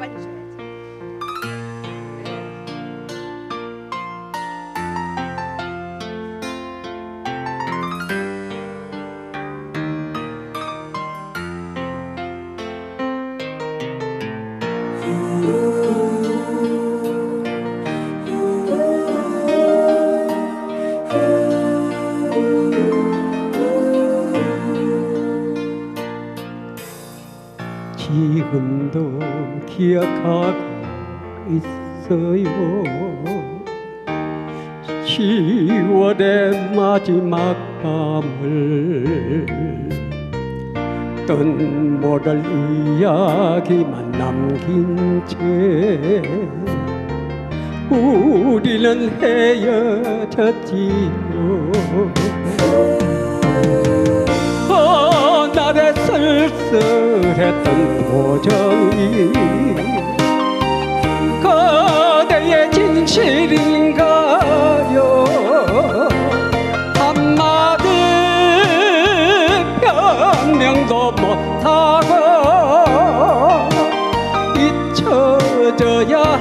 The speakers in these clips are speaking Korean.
kepada Tuhan. 지금도 기억하고 있어요. 10월의 마지막 밤을 뜬 모를 이야기만 남긴 채 우리는 헤어졌지요. 그날의 쓸쓸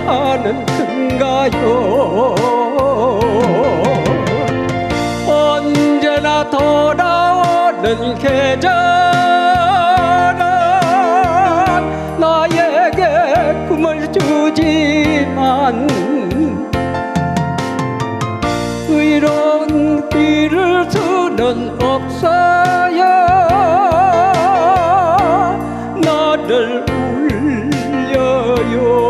하는 건가요? 언제나 돌아오는 계절은 나에게 꿈을 주지만 의로운 길을 수는 없어요. 나를 울려요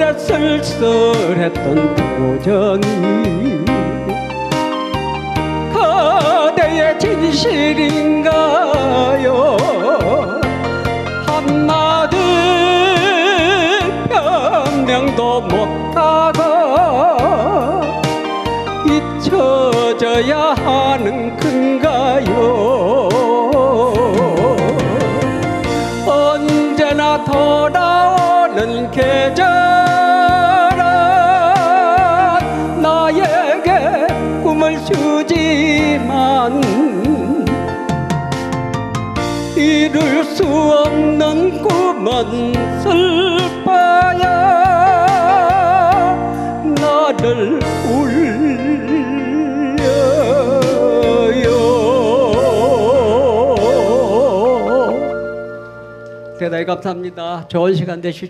그날의 쓸쓸했던 표정이 그대의 진실인가요? 한마디 변명도 못하고 잊혀져야 하는 건가요? 언제나 돌아오는 계절 주지만 이룰 수 없는 꿈은 슬퍼야 나를 울려요 대단히 감사합니다. 좋은 시간 되시죠.